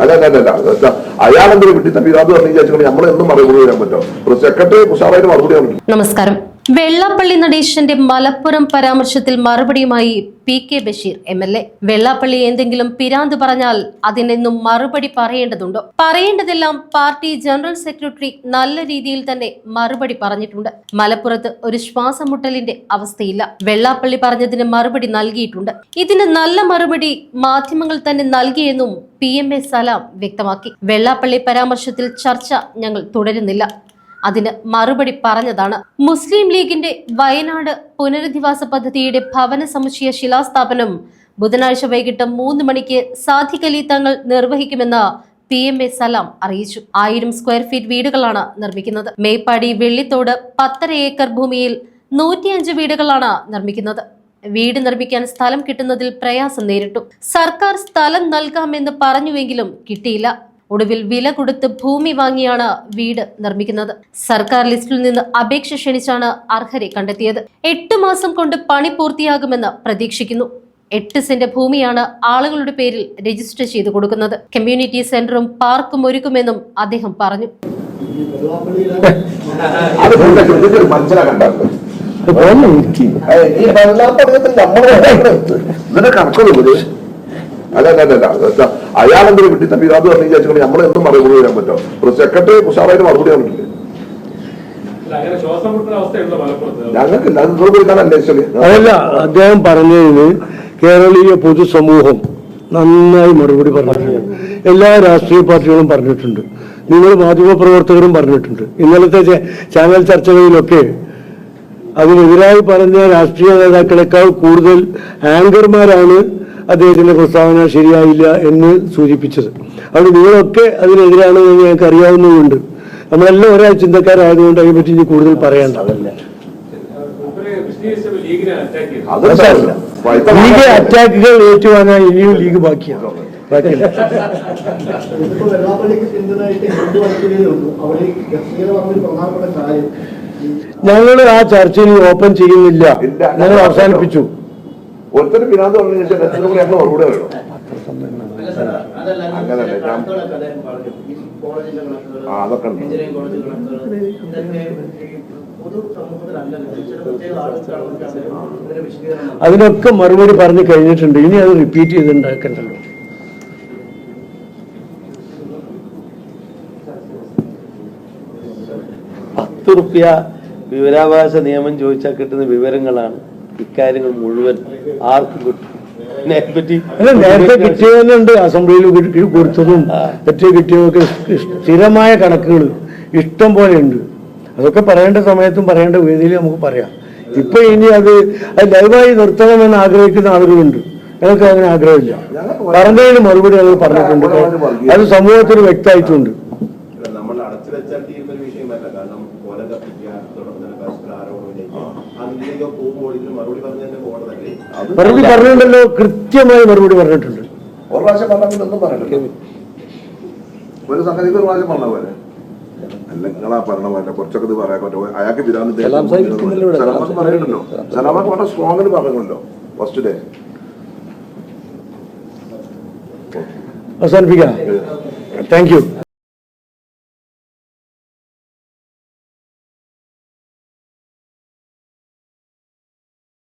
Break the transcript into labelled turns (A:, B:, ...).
A: അല്ല അല്ല അയാളെന്തൊരു വിട്ടി തപ്പി അത് പറഞ്ഞു വിചാരിച്ചു നമ്മൾ മറുപടി പറയാൻ പറ്റും? സെക്രട്ടറി മറുപടി
B: നമസ്കാരം. വെള്ളാപ്പള്ളി നടേശന്റെ മലപ്പുറം പരാമർശത്തിൽ മറുപടിയുമായി P K Basheer M L A. Vellappally എന്തെങ്കിലും പിരാന്ത് പറഞ്ഞാൽ അതിനെന്നും മറുപടി പറയേണ്ടതുണ്ടോ? പറയേണ്ടതെല്ലാം പാർട്ടി ജനറൽ സെക്രട്ടറി നല്ല രീതിയിൽ തന്നെ മറുപടി പറഞ്ഞിട്ടുണ്ട്. മലപ്പുറത്ത് ഒരു ശ്വാസമുട്ടലിന്റെ അവസ്ഥയില്ല. വെള്ളാപ്പള്ളി പറഞ്ഞതിന് മറുപടി നൽകിയിട്ടുണ്ട്. ഇതിന് നല്ല മറുപടി മാധ്യമങ്ങൾ തന്നെ നൽകിയെന്നും പി എം എ സലാം വ്യക്തമാക്കി. വെള്ളാപ്പള്ളി പരാമർശത്തിൽ ചർച്ച ഞങ്ങൾ തുടരുന്നില്ല. അതിന് മറുപടി പറഞ്ഞതാണ്. മുസ്ലിം ലീഗിന്റെ വയനാട് പുനരധിവാസ പദ്ധതിയുടെ ഭവന സമുച്ചയ ശിലാസ്ഥാപനം ബുധനാഴ്ച വൈകിട്ട് മൂന്ന് മണിക്ക് അലി തങ്ങൾ നിർവഹിക്കുമെന്ന് പി എം എ സലാം അറിയിച്ചു. ആയിരം സ്ക്വയർ ഫീറ്റ് വീടുകളാണ് നിർമ്മിക്കുന്നത്. മേപ്പാടി വെള്ളിത്തോട് പത്തര ഏക്കർ ഭൂമിയിൽ നൂറ്റിയഞ്ച് വീടുകളാണ് നിർമ്മിക്കുന്നത്. വീട് നിർമ്മിക്കാൻ സ്ഥലം കിട്ടുന്നതിൽ പ്രയാസം നേരിട്ടു. സർക്കാർ സ്ഥലം നൽകാമെന്ന് പറഞ്ഞുവെങ്കിലും കിട്ടിയില്ല. ഒടുവിൽ വില കൊടുത്ത് ഭൂമി വാങ്ങിയാണ് വീട് നിർമ്മിക്കുന്നത്. സർക്കാർ ലിസ്റ്റിൽ നിന്ന് അപേക്ഷ ക്ഷണിച്ചാണ് അർഹരെ കണ്ടെത്തിയത്. എട്ട് മാസം കൊണ്ട് പണി പൂർത്തിയാകുമെന്ന് പ്രതീക്ഷിക്കുന്നു. എട്ട് സെന്റ് ഭൂമിയാണ് ആളുകളുടെ പേരിൽ രജിസ്റ്റർ ചെയ്തു കൊടുക്കുന്നത്. കമ്മ്യൂണിറ്റി സെന്ററും പാർക്കും ഒരുക്കുമെന്നും അദ്ദേഹം പറഞ്ഞു.
A: അത് അല്ല അല്ല അല്ല അല്ല അയാളെന്തൊരു വിട്ടി പിതാവ് അത് പറഞ്ഞു വിചാരിച്ചു നമ്മൾ എന്തും മറുപടി പറയാൻ പറ്റും സെക്രട്ടറി ഉഷാറായിട്ട് മറുപടി
C: മലപ്പുറത്ത്.
A: ഞങ്ങൾക്കില്ല അത് പോയിട്ടാണ് അന്വേഷിച്ചത്.
D: അതല്ല അദ്ദേഹം പറഞ്ഞതിന് കേരളീയ പൊതുസമൂഹം നന്നായി മറുപടി പറഞ്ഞിട്ടുണ്ട്. എല്ലാ രാഷ്ട്രീയ പാർട്ടികളും പറഞ്ഞിട്ടുണ്ട്. നിങ്ങൾ മാധ്യമപ്രവർത്തകരും പറഞ്ഞിട്ടുണ്ട്. ഇന്നലത്തെ ചാനൽ ചർച്ചകളിലൊക്കെ അതിനെതിരായി പറഞ്ഞ രാഷ്ട്രീയ നേതാക്കളെക്കാൾ കൂടുതൽ ആങ്കർമാരാണ് അദ്ദേഹത്തിന്റെ പ്രസ്താവന ശരിയായില്ല എന്ന് സൂചിപ്പിച്ചത്. അതുകൊണ്ട് നിങ്ങളൊക്കെ അതിനെതിരാണ് എന്ന് ഞങ്ങൾക്ക് അറിയാവുന്നതുകൊണ്ട് നമ്മളെല്ലാം ഒരാൾ ചിന്തക്കാരായതുകൊണ്ട് അതിനെപ്പറ്റി ഇനി കൂടുതൽ പറയേണ്ട. ലീഗ് അറ്റാക്കുകൾ ഏറ്റുവാങ്ങാൻ ഇനിയും ലീഗ് ബാക്കിയാണ്.
E: അവിടെ
D: ഞങ്ങൾ ആ ചർച്ചയിൽ ഓപ്പൺ ചെയ്യുന്നില്ല. ഞങ്ങൾ അവസാനിപ്പിച്ചു.
A: ഒരുത്തരും പിന്നാന്ത് പറഞ്ഞു കഴിഞ്ഞാൽ എത്ര കൂടി ഞങ്ങൾ മറുപടി
E: വരണം കണക്കുകൾ,
A: ആ, അതൊക്കെ ഉണ്ട്.
D: അതിനൊക്കെ മറുപടി പറഞ്ഞു കഴിഞ്ഞിട്ടുണ്ട്. ഇനി അത് റിപ്പീറ്റ് ചെയ്തുണ്ടാക്കണ്ടല്ലോ
F: പത്ത് റുപ്യ വിവരാവകാശ നിയമം ചോദിച്ചാൽ കിട്ടുന്ന വിവരങ്ങളാണ്. ഇക്കാര്യങ്ങൾ മുഴുവൻ ആർക്കും കിട്ടും.
D: നേരത്തെ കിട്ടിയതുണ്ട് അസംബ്ലിയിൽ കൊടുത്തതും മറ്റേ കിട്ടിയതൊക്കെ സ്ഥിരമായ കണക്കുകൾ ഇഷ്ടം പോലെ ഉണ്ട്. അതൊക്കെ പറയേണ്ട സമയത്തും പറയേണ്ട വേദിയിൽ നമുക്ക് പറയാം. ഇപ്പൊ ഇനി അത് അത് ലൈവായി നിർത്തണമെന്ന് ആഗ്രഹിക്കുന്ന ആളുകളുണ്ട്. ഞങ്ങൾക്ക് അങ്ങനെ ആഗ്രഹമില്ല. പറഞ്ഞതിന് മറുപടി ഞങ്ങൾ പറഞ്ഞിട്ടുണ്ട്. അത് സമൂഹത്തിന് വ്യക്തമായിട്ടുണ്ട്.
G: വെച്ചാൽ വിഷയമല്ല. കാരണം കൊല കത്തിക്കുക തുടർന്ന് പരസ്പര പോകുമ്പോൾ ഇതിന് മറുപടി പറഞ്ഞതിന്റെ കോടതല്ലേ
D: മറുപടി പറഞ്ഞിട്ടുണ്ടല്ലോ കൃത്യമായി മറുപടി പറഞ്ഞിട്ടുണ്ട്.
A: ഒരു പ്രാവശ്യം പറഞ്ഞാൽ ഒന്നും ഒരു സംഗതിക്ക് ഒരു പ്രാവശ്യം പറഞ്ഞ പോലെ അല്ല നിങ്ങളാ പറഞ്ഞ പോലെ കുറച്ചൊക്കെ ഇത് പറയാൻ പറ്റും. അയാൾക്ക് പറയുന്നുണ്ടല്ലോ. സലാമത്ത് വളരെ സ്ട്രോങ്ങിൽ പറഞ്ഞല്ലോ ഫസ്റ്റ് ഡേ
D: അവസാനിപ്പിക്കാം. Thank you